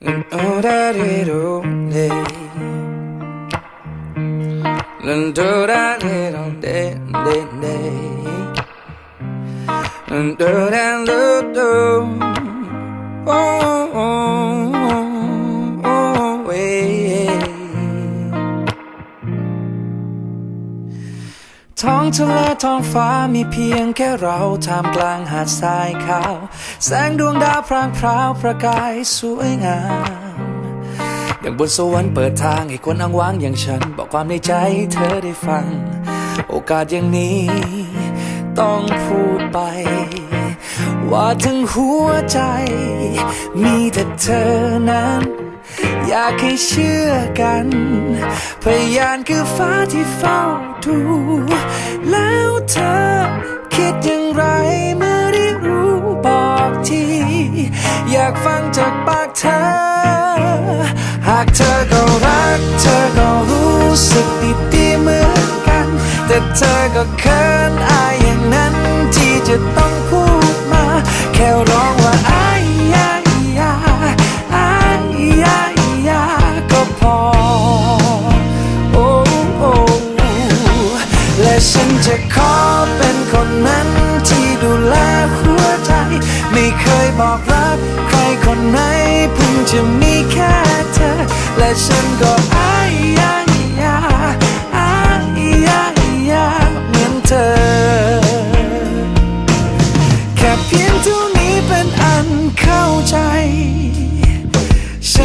난 오라리로네 난 도라리로네 네네 난 도라리로 ท้องทะเลท้องฟ้ามีเพียงแค่เราท่ามกลางหาดทรายขาว แสงดวงดาวพรางพราวประกายสวยงามอย่างบนสวรรค์เปิดทางให้คนอ้างว้างอย่างฉัน บอกความในใจเธอได้ฟัง โอกาสอย่างนี้ ต้องพูดไป ว่าทั้งหัวใจ มีแต่เธอนั้นอยากให้เชื่อกัน พยานคือฟ้าที่เฝ้าดู แล้วเธอคิดอย่างไรเมื่อได้รู้บอกที อยากฟังจากปากเธอ หากเธอก็รัก เธอก็รู้สึกดีดีเหมือนกัน แต่เธอก็เขินอายอย่างนั้นที่จะต้อง ฉันจะขอเป็นคนนั้นที่ดูแลหัวใจ ไม่เคยบอกรักใครคนไหน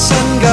ค